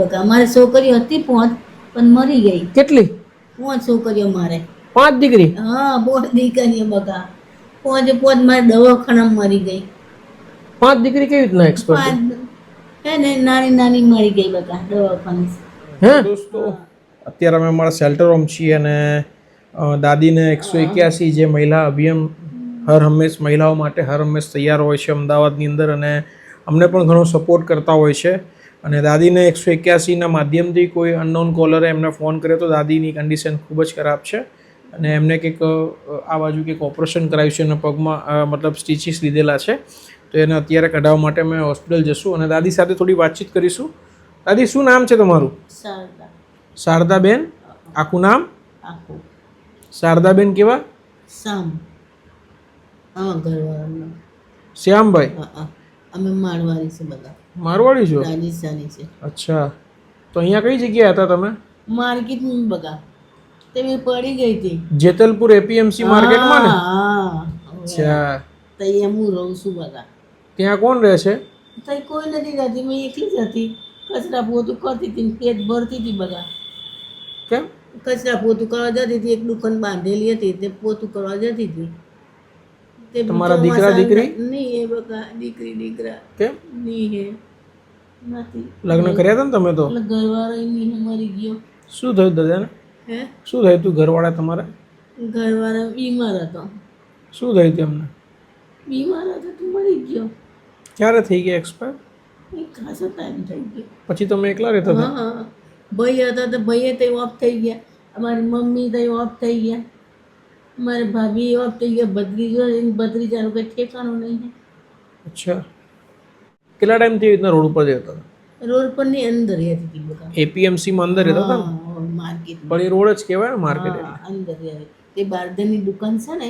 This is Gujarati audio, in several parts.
બકા મારે છોકરીઓ હતી પાંચ પણ મરી ગઈ. કેટલી? પાંચ છોકરીઓ મારે. પાંચ દીકરી? હા પાંચ દીકરીઓ બકા પાંચ પાંચ મારે દવાખાનામાં મરી ગઈ. પાંચ દીકરી કેવી રીતના એક્સપર્ટ હે ને નાની નાની મરી ગઈ બકા દવાખાને. હે? દોસ્તો અત્યારે અમે અમારા શેલ્ટર હોમ છીએ અને દાદીને એકસો એક્યાસી જે મહિલા અભિયાન હર હંમેશ મહિલાઓ માટે હર હંમેશ તૈયાર હોય છે અમદાવાદની અંદર અને અમને પણ ઘણો સપોર્ટ કરતા હોય છે. અને દાદીને એકસો એક્યાસીના માધ્યમથી કોઈ અનનોન કોલરે એમને ફોન કર્યો તો દાદીની કન્ડિશન ખૂબ જ ખરાબ છે. અને એમને કંઈક આ બાજુ કંઈક ઓપરેશન કરાવ્યું છે અને પગમાં મતલબ સ્ટીચીસ લીધેલા છે. તો એને અત્યારે કઢાવવા માટે અમે હોસ્પિટલ જશું અને દાદી સાથે થોડી વાતચીત કરીશું. દાદી શું નામ છે તમારું? શારદાબેન? આખું નામ? શારદાબેન કેવા? શ્યામ. શ્યામભાઈ? અમે માળવારી છે બધા. મારવાડી છો? રાજસ્થાની છે. અચ્છા. તો અહીંયા કઈ જગ્યાએ હતા તમે? માર્કેટમાં બગા. તે મેં પડી ગઈ હતી. જેતલપુર એપીએમસી માર્કેટમાં ને? હા. અચ્છા. તઈ હું રહું છું બગા. ત્યાં કોણ રહે છે? તઈ કોઈ નથી રહેતી મેં એકલી જ હતી. કચરા પોતું કરતી હતી પેટ ભરતી હતી બગા. કેમ? કચરા પોતું કરવા જતી હતી એક દુકાન બાંધેલી હતી તે પોતું કરવા જતી હતી. તમારા દીકરા, દીકરી? નહીં એ બકા દીકરી દીકરા. કેમ? નહીં હે નથી. લગ્ન કર્યા હતા ને તમે તો? એટલે ઘરવાળો હે, મરી ગયો. શું થયું દાદાને હે? શું થયું તું ઘરવાળા તમારા? ઘરવાળા બીમાર હતો. શું થયું હતું એમને? બીમાર હતો તું મરી ગયો. ક્યારે થઈ ગયા એક્સપાયર ખાસો ટાઈમ થઈ ગયો. પછી તમે એકલા રહેતા હતા? હા હા. ભાઈ હતા તો ભાઈએ તે ઓફ થઈ ગયા. અમારી મમ્મી તે ઓફ થઈ ગયા. મારી ભાભી ઓફ થઈ ગયા. ભત્રીજો એની ભત્રીજાનું કંઈ ઠેકાણું નહીં અચ્છા. કેટલા ટાઈમથી એવી રીતના રોડ ઉપર રહેતા હતા? રોડ પરની અંદર રહેતી હતી એપીએમસીમાં અંદર રહેતા હતા માર્કેટ પણ એ રોડ જ કહેવાય ને માર્કેટ અંદર રહેતી તે બારદાની દુકાન છે ને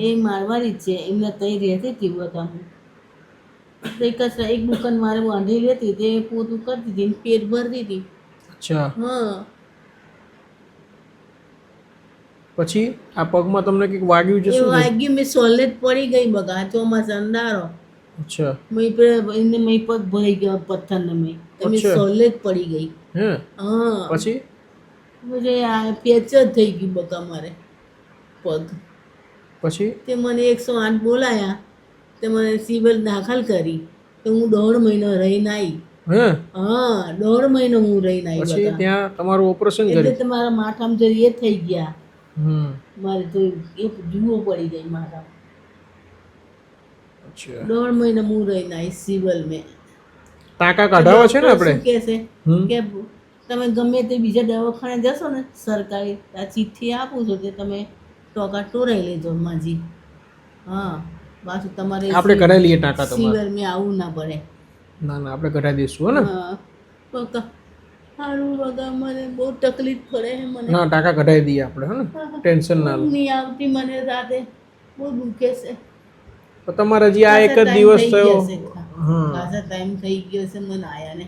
એ મારવાડી જ છે. એમને તઈ રહેતી હતી બધા તો એક જ એક દુકાન મારે બાંધેલી હતી તે પોતું કરતી હતી પેટ ભરતી હતી. અચ્છા. હા. પછી આ પગમાં તમને કંઈક વાગ્યું છે શું વાગ્યું મેં સોલેજ પડી ગઈ બગા ચોમાસા અંધારો અચ્છા. મેં પે- એને મેં પગ ભરાઈ ગયો પથ્થરને મેં તો મેં અચ્છા. સોલે જ પડી ગઈ. હે? પછી? મુજે આ જ થઈ ગયું બકા મારે પગ. પછી? તે મને એકસો આઠ બોલાયા. તે મને સિવિલ દાખલ કરી. તો હું દોઢ મહિનો રહીને આવી હે? દોઢ મહિનો હું રહીને આવી પછી ત્યાં તમારું ઓપરેશન એટલે તમારા માથામાં જરી એ થઈ ગયા. હમ. મારે તો એક જુઓ પડી ગઈ માથા અચ્છા દોઢ મહિના હું રહીને આવી સિવલ મેં. ટાંકા કાઢાવા છે ને આપણે? કે છે? કે તમે ગમે તે બીજા દવાખાને જશો ને સરકારી આ ચિઠ્ઠી આપું છું કે તમે ટોકા ટોરાઈ લેજો માજી. હા પાછું તમારે આપણે કરાવી લઈએ ટાંકા તમારે. સિવલ મેં આવું ના પડે. ના ના આપણે કરાવી દઈશું હે ને. હા સારું વગા મને બહુ તકલીફ પડે છે મને. ના ટાંકા કઢાવી દઈએ આપણે હે ને. ટેન્શન ના લો. નહીં આવતી મને રાતે. બહુ દુખે છે. તો તમારે હજી આ એક જ દિવસ થયો. ગયા છે. હા ખાસા ટાઈમ થઈ ગયો છે મને આયા ને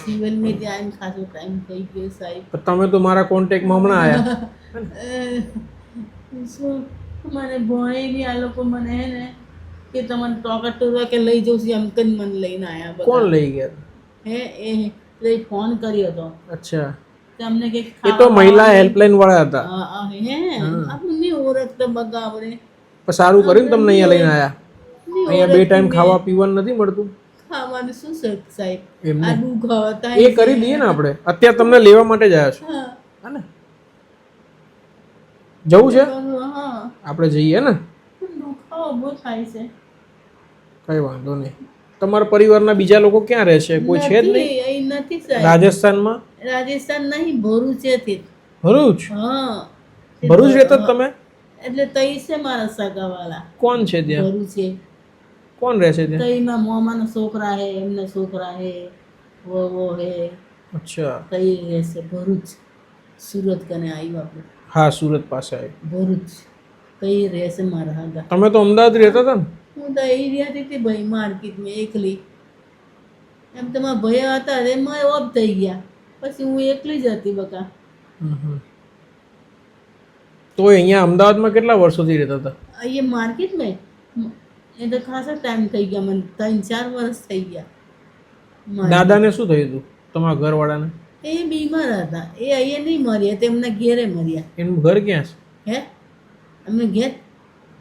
સિવિલ મેં ત્યાં ખાસો ટાઈમ થઈ ગયો સાહેબ. તો તમે તો મારા કોન્ટેક્ટમાં હમણાં આવ્યા શું? મને ભણે બી આ લોકો મને હે ને કે તમને ટોકા ટોકા કે લઈ જવું છે એમ કરીને મને લઈને આવ્યા બધા. કોણ લઈ ગયા? હે એ લઈ ફોન કર્યો હતો અચ્છા. તમને કે એ તો મહિલા હેલ્પલાઈન વાળા હતા. હે આપણને ઓળખતા બગા આપણે પણ સારું કર્યું તમને અહીંયા લઈને આવ્યા નહીં અહીંયા બે ટાઈમ ખાવા પીવાનું નથી મળતું? ખાવાનું શું સાહેબ? એમને આ એ કરી દઈએ ને આપણે. અત્યારે તમને લેવા માટે જ આવ્યા છો. હા. હા ને? જવું છે? આપણે જઈએ ને? કઈ વાંધો નહીં. તમારા પરિવારના બીજા લોકો ક્યાં રહે છે? કોઈ છે જ નહીં? નથી સાહેબ. રાજસ્થાનમાં? રાજસ્થાન નહીં ભરૂચેથી ભરૂચ? હા. ભરૂચ રહેતા તમે? એટલે તઈ છે મારા સગાવાલા કોણ છે ત્યાં? છે. કોણ રહે છે ત્યાં? તઈમાં મોમાના છોકરા હે એમના છોકરા હે વહુ હે. અચ્છા. તઈ રહેશે ભરૂચ. સુરત કને આવ્યું આપણે હા સુરત પાસે આવ્યું ભરૂચ. તઈ રહેશે મારા હાગા. તમે તો અમદાવાદ રહેતા હતા ને? હું તો એ રહેતી હતી ભાઈ માર્કેટમાં એકલી. એમ તમારા મારા ભૈયા હતા એમાં ઓફ થઈ ગયા. પછી હું એકલી જ હતી બકા. હમ હમ. તો અહીંયા અમદાવાદમાં કેટલા વર્ષોથી રહેતા હતા? અહીંયા માર્કેટમાં એ તો ખાસા ટાઈમ થઈ ગયા મને. ત્રણ ચાર વર્ષ થઈ ગયા. દાદાને શું થયું હતું? તમારા ઘરવાળાને? એ બીમાર હતા. એ અહીંયા નહીં મર્યા તેમના ઘેરે મર્યા એનું ઘર ક્યાં છે? હે? અમે ઘેર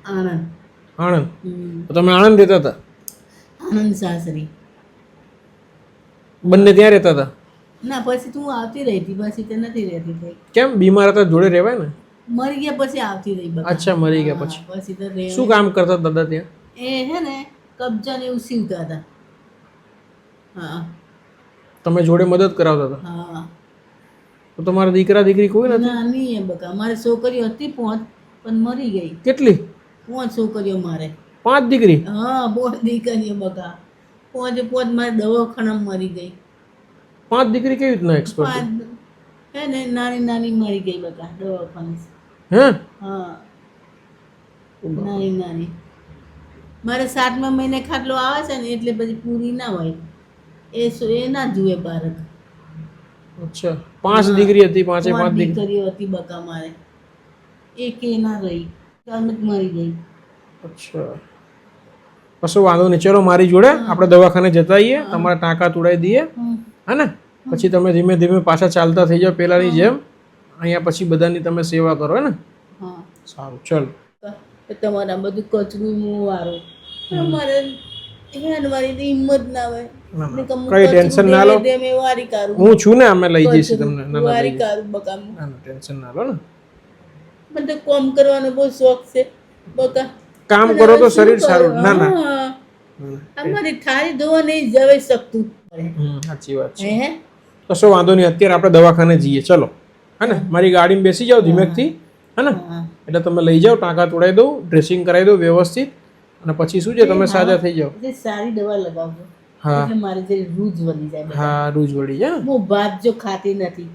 આણંદ. આણંદ? તમે આણંદ રહેતા હતા? આનંદ સાસરી. બંને ત્યાં રહેતા હતા? ના પછી તું આવતી રહી હતી પછી તે નથી રહેતી. કેમ? બીમાર હતા જોડે રહેવાય ને? મરી ગયા પછી આવતી રહી અચ્છા મરી ગયા પછી હા, પછી. તો રહે શું કામ કરતા દાદા ત્યાં? એ હે ને કબજા ને એવું સીવતા હતા. હા. તમે જોડે મદદ કરાવતા હતા? હા. તો તમારા દીકરા દીકરી કોઈ નથી? નાની એ બકા. મારે છોકરીઓ હતી પોંચ પણ મરી ગઈ. કેટલી? પોંચ છોકરીઓ મારે. પાંચ દીકરી? હા પોંચ દીકરીઓ બકા. પોંચ પોંચ મારે દવાખાનામાં મરી ગઈ. પાંચ દીકરી કેવી રીતના એક્સપર્ટ પાંચ હે ને નાની નાની મરી ગઈ બકા દવાખાને હે? હા. નાની નાની મારે સાતમા મહિને ખાટલો આવે છે ને એટલે પછી પૂરી ના હોય. એ શું એ ના જુએ બાળક અચ્છા. પાંચ દીકરી હતી પાંચે પાંચ દીકરીઓ હતી બકા મારે. એક એ ના રહી. અમત મરી ગઈ. અચ્છા. કશો વાંધો નહીં. ચલો મારી જોડે. આપણે દવાખાને જતા આવીએ. તમારા ટાંકા તોડાઈ દઈએ. હે ને? પછી તમે ધીમે ધીમે પાછા ચાલતા થઈ જાઓ. પેલાની જેમ. અહીંયા પછી બધાની તમે સેવા કરો ને? હા. સારું ચલો. તમારા બધું કચરું હું વારો. અમારે હેન વાળી તો હિંમત ના હોય. કઈ ટેન્શન ના લો. હું છું ને અમે લઈ જઈશું તમને. ના વારી કારું બકા ના ટેન્શન ના લો ને? મને કામ કરવાનો બહુ શોખ છે. બકા. કામ કરો તો શરીર સારું. ના ના. અમારી થાળી ધોવા નહીં જવાઈ શકતું. સાચી વાત છે. કશો વાંધો નહીં અત્યારે આપણે દવાખાને જઈએ. ચલો. હે ને? મારી ગાડીમાં બેસી જાઓ ધીમેકથી હે ને? એટલે તમે લઈ જાઓ ટાંકા તોડાઈ દઉં ડ્રેસિંગ કરાવી દઉં વ્યવસ્થિત અને પછી શું છે તમે સાજા થઈ જાઓ. સારી દવા લગાવજો. હા. મારે જે રૂજ વળી જાય હા રૂજ વળી જાય હું ભાત જો ખાતી નથી.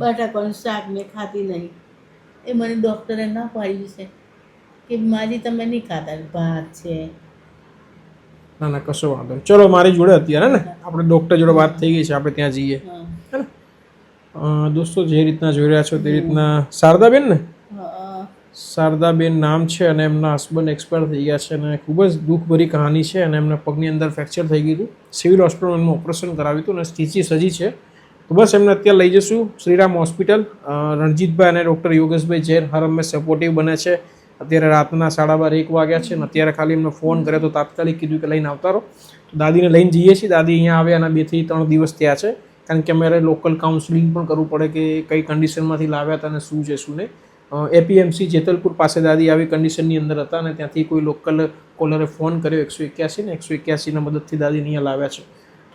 બટાકાનું શાક મેં ખાતી નહીં. એ મને ડૉક્ટરે ના પાડ્યું છે કે માજી તમે નહીં ખાતા ભાત છે. ના ના કશો વાંધો ચલો મારી જોડે અત્યારે ને? આપણે ડૉક્ટર જોડે વાત થઈ ગઈ છે આપણે ત્યાં જઈએ. દોસ્તો જે રીતના જોઈ રહ્યા છો તે રીતના શારદાબેન ને? શારદાબેન નામ છે અને એમના હસબન્ડ એક્સપાયર થઈ ગયા છે અને ખૂબ જ દુઃખભરી કહાની છે અને એમના પગની અંદર ફ્રેક્ચર થઈ ગયું હતું. સિવિલ હોસ્પિટલમાં એમનું ઓપરેશન કરાવ્યું હતું અને સ્થિતિ સજી છે. તો બસ એમને અત્યારે લઈ જઈશું શ્રીરામ હોસ્પિટલ રણજીતભાઈ અને ડૉક્ટર યોગેશભાઈ જૈન હર હંમેશ સપોર્ટિવ બને છે. અત્યારે રાતના સાડા બાર એક વાગ્યા છે અને અત્યારે ખાલી એમને ફોન કર્યો તો તાત્કાલિક કીધું કે લઈને આવતા રહો. દાદીને લઈને જઈએ છીએ. દાદી અહીંયા આવ્યા અને બેથી ત્રણ દિવસ ત્યાં છે. કારણ કે અમારે લોકલ કાઉન્સિલિંગ પણ કરવું પડે કે કઈ કન્ડિશનમાંથી લાવ્યા હતા અને શું છે, શું નહીં. એપીએમસી જેતલપુર પાસે દાદી આવી કન્ડિશનની અંદર હતા અને ત્યાંથી કોઈ લોકલ કોલરે ફોન કર્યો એકસો એક્યાસી ને એકસો એક્યાસીના મદદથી દાદી અહીંયા લાવ્યા છે.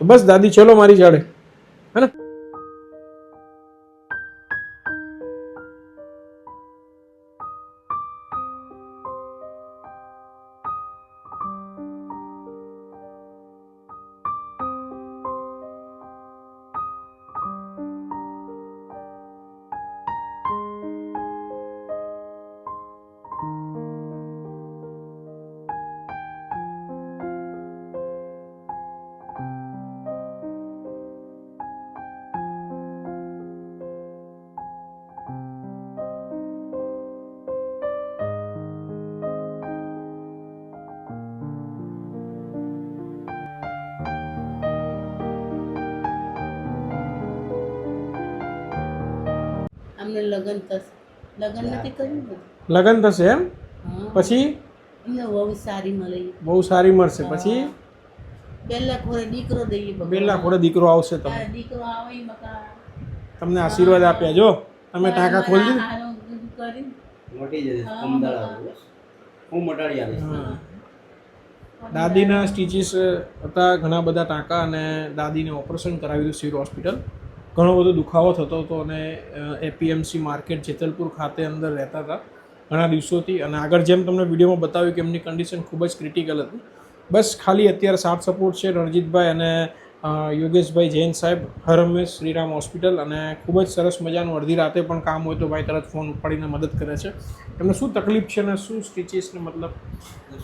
તો બસ દાદી, ચલો મારી જાડે. હે ને? લગ્ન થશે. લગ્ન નથી કર્યું ને? લગ્ન થશે એમ? પછી? બહુ સારી મળે. બહુ સારી મળશે. પછી? પહેલા ખોરે દીકરો દઈએ. બેલા ખોડે દીકરો આવશે તમે દીકરો આવે મકા તમને આશીર્વાદ આપ્યા જો. તમે ટાંકા ખોલી દીધું મોટી જશે કમદાળા હું મટાડી આવીશ દાદીના સ્ટીચીસ હતા ઘણા બધા ટાંકા અને દાદીને ઓપરેશન કરાવ્યું હતું સિવિલ હોસ્પિટલ. ઘણો બધો દુખાવો થતો હતો અને એપીએમસી માર્કેટ જેતલપુર ખાતે અંદર રહેતા હતા ઘણા દિવસોથી. અને આગળ જેમ તમને વિડીયોમાં બતાવ્યું કે એમની કન્ડિશન ખૂબ જ ક્રિટિકલ હતી. બસ ખાલી અત્યારે સાથ સપોર્ટ છે રણજીતભાઈ અને યોગેશભાઈ જૈન સાહેબ, હર હંમેશ શ્રીરામ હોસ્પિટલ અને ખૂબ જ સરસ મજાનું અડધી રાતે પણ કામ હોય તો ભાઈ તરત ફોન ઉપાડીને મદદ કરે છે. એમને શું તકલીફ છે અને શું સ્ટીચીસને મતલબ?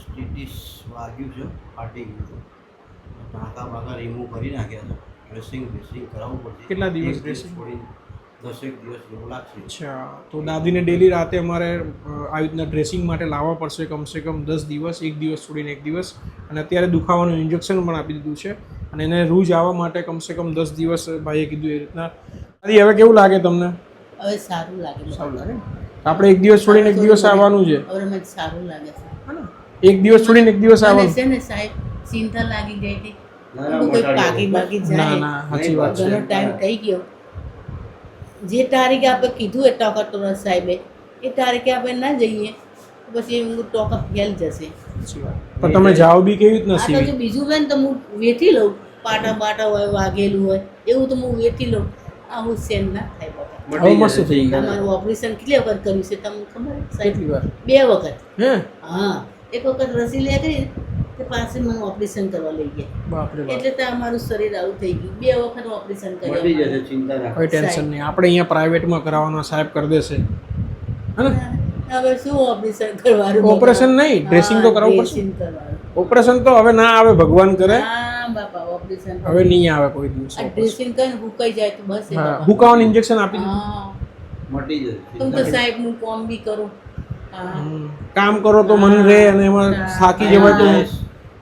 સ્ટિચિસ વાગ્યું છે, ફાટી ગયું ટાંકા બાકા રિમૂવ કરી નાખ્યા છે. ડ્રેસિંગ ડ્રેસિંગ કરાવવું પડશે. કેટલા દિવસ ડ્રેસિંગ દસેક દિવસ જેવું લાગશે. અચ્છા તો દાદીને ડેલી રાતે અમારે આવી રીતના ડ્રેસિંગ માટે લાવવા પડશે કમસે કમ દસ દિવસ એક દિવસ છોડીને એક દિવસ. અને અત્યારે દુખાવાનું ઇન્જેક્શન પણ આપી દીધું છે. અને એને રૂજ આવવા માટે કમસે કમ દસ દિવસ ભાઈએ કીધું એ રીતના. દાદી હવે કેવું લાગે તમને? હવે સારું લાગે. સારું લાગે આપણે એક દિવસ છોડીને એક દિવસ આવવાનું છે. હવે સારું લાગે. છે એક દિવસ છોડીને એક દિવસ આવવાનું. છે ને સાહેબ ચિંતા લાગી ગઈ હતી. પાકી બાકી જાય. ના સાચી વાત છે. ટાઈમ થઈ ગયો. જે તારીખે આપણે કીધું એ ટોકર તો સાહેબે એ તારીખે આપણે ના જઈએ પછી હું ટોકર ફેલ જશે. પણ તમે જાઓ બી કેવી રીતના આ તો સીવી? જો બીજું હોય ને તો હું વેઠી લઉં. પાટા બાટા હોય વાગેલું હોય એવું તો હું વેઠી લઉં. આવું સેન ના થાય બાપા. હવે મસ્ત થઈ ગયું. તમારું ઓપરેશન કેટલી વખત કર્યું છે તમને ખબર સાહેબ કેટલી વાર? બે વખત. હે? હા. એક વખત રસી લે કરી તે પાસે મને ઓપરેશન કરવા લઈ ગયા. બાપરે એટલે તો અમારું શરીર આવું થઈ ગયું. બે વખત ઓપરેશન કર્યું જશે ચિંતા કોઈ ટેન્શન નહીં. આપણે અહીંયા પ્રાઇવેટમાં કરાવવાનો સાહેબ કરી દેશે. હે હવે શું ઓપરેશન કરવાનું? ઓપરેશન નહીં ડ્રેસિંગ તો કરાવવું પડશે. ઓપરેશન તો હવે ના આવે ભગવાન કરે. બાપા ઓપરેશન હવે નહીં આવે કોઈ દિવસ ડ્રેસિંગ કરીને હુકાઈ જાય તો બસ હુકાવાનું ઇન્જેક્શન આપી દીધું. મટી જશે તું તો સાહેબ હું કોમ બી કરું. કામ કરો તો મન રહે અને એમાં થાકી જવાય તો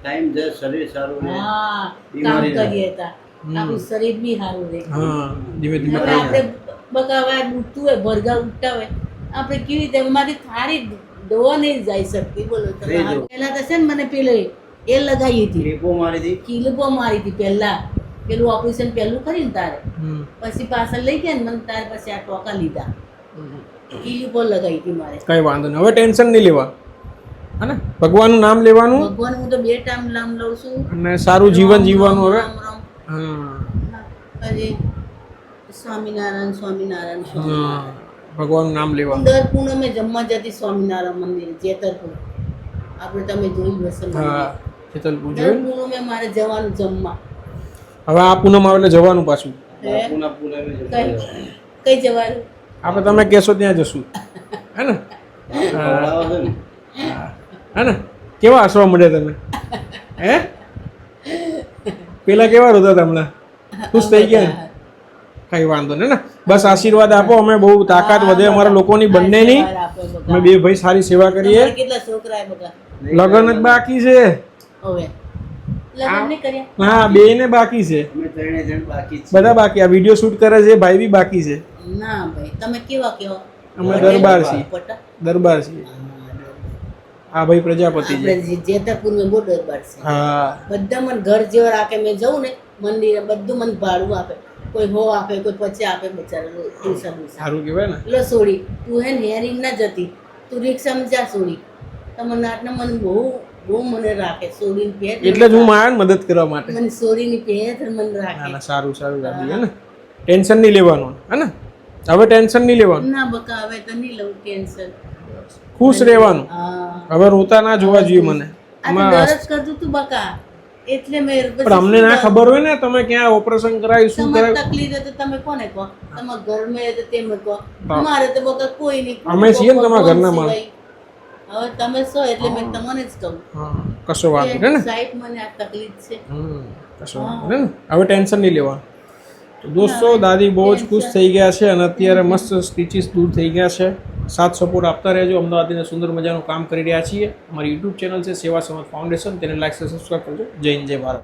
ટાઈમ જાય શરીર સારું રહે હા કામ કરીએ તા. આપણું શરીર બી સારું રહે. હા ધીમે ધીમે આપણે બગાવા ઉઠતું હોય ભરગા ઉઠતા હોય આપણે કેવી રીતે મારી થાળી દવા નહીં જઈ શકતી. બોલો. પહેલા તો છે ને મને પેલે એ લગાવી હતી. ક્લિપો મારી હતી. કિલપો મારી હતી પહેલાં. પેલું ઓપરેશન પહેલું કરીને તારે? પછી પાછળ લઈ ગયા ને મને તારે પછી આ ટોકા લીધા. કિલપો લગાવી હતી મારે. કઈ વાંધો નહીં. હવે ટેન્શન નહીં લેવા. હે ને? ભગવાનનું નામ લેવાનું? ભગવાન હું તો બે ટાઈમ નામ લઉં છું. અને સારું જીવન જીવવાનું હવે. હા. સ્વામિનારાયણ સ્વામિનારાયણ હા સ્વામિનારાયણ ભગવાનનું નામ લેવાનું. દર પૂનમે જમવા જતી સ્વામિનારાયણ મંદિર જેતરપુર આપણે તમે જોયું હશે. હા દર જોયું? પૂનમે મારે જવાનું જમવા. હવે આ પૂનમ આવે એટલે જવાનું પાછું. હે? કઈ જવાનું? આપણે તમે કહેશો ત્યાં જશું. હે ને? ને. હે ને? કેવા હસવા મળ્યા તમે? હે? પેલા કેવા રોતા તમને ખુશ થઈ ગયા ને? કઈ વાંધો નહીં ને? બસ આશીર્વાદ આપો અમે બહુ તાકાત વધે અમારા લોકોની બંનેની. અમે બે ભાઈ સારી સેવા કરીએ. લગ્ન જ બાકી છે. હવે? લગ્ન નહીં કર્યા? હા બે ને બાકી છે. અમે ત્રણે જણ બાકી જ છીએ. બધા બાકી. આ વીડિયો શૂટ કરે છે ભાઈ બી બાકી છે. ના ભાઈ તમે કેવા કેવા અમે દરબાર છીએ. દરબાર છીએ. આ ભાઈ પ્રજાપતિ જેતપુર જેતરપુર મેં બહુ દરબાર છે. હા. બધા મને ઘર જેવા રાખે મેં જઉં ને મંદિરે બધું મને ભાડું આપે. કોઈ હો આપે કોઈ પછી આપે બિચારા સારું કહેવાય ને. એટલે સોડી તું હે નેરી ના જતી તું રિક્ષામાં જા સોડી. તમને આટલા મને બહુ બહુ મને રાખે સોડીની પહેર એટલે જ હું આવ્યો મદદ કરવા માટે. મને સોડીની પહેર મને રાખે. ના સારું સારું દાદી હે ને. ટેન્શન નહીં લેવાનું હે ને? હવે ટેન્શન નહીં લેવાનું. ના બકા હવે તો નહીં લઉં ટેન્શન. ખુશ રહેવાનું. હવે રોતા ના જોવા જોઈએ મને. પણ અમને ના ખબર હોય ને તમે ક્યાં ઓપરેશન કરાવી શું તમારે તકલીફ તો તમે કોને કહો? તમારા ઘર મે તો તેમ કહો. મારે તો બકા કોઈ નહીં. અમે છીએ ને તમારા ઘરના માણસ. હવે તમે છો એટલે મેં તમને જ કહું. કશો નહીં ને? સાહેબ મને આ તકલીફ છે. કશો નહીં હવે ટેન્શન નહીં લેવાનું. તો દોસ્તો દાદી બહુ જ ખુશ થઈ ગયા છે અને અત્યારે મસ્ત સ્ટીચીસ દૂર થઈ ગયા છે. સાથ સપોર્ટ આપતા રહેજો. અમદાવાદની સુંદર મજાનું કામ કરી રહ્યા છીએ. અમારી યુટ્યુબ ચેનલ છે સેવા સમાજ ફાઉન્ડેશન તેને લાઈક સબસ્ક્રાઈબ કરજો. જય હિન્દ જય ભારત.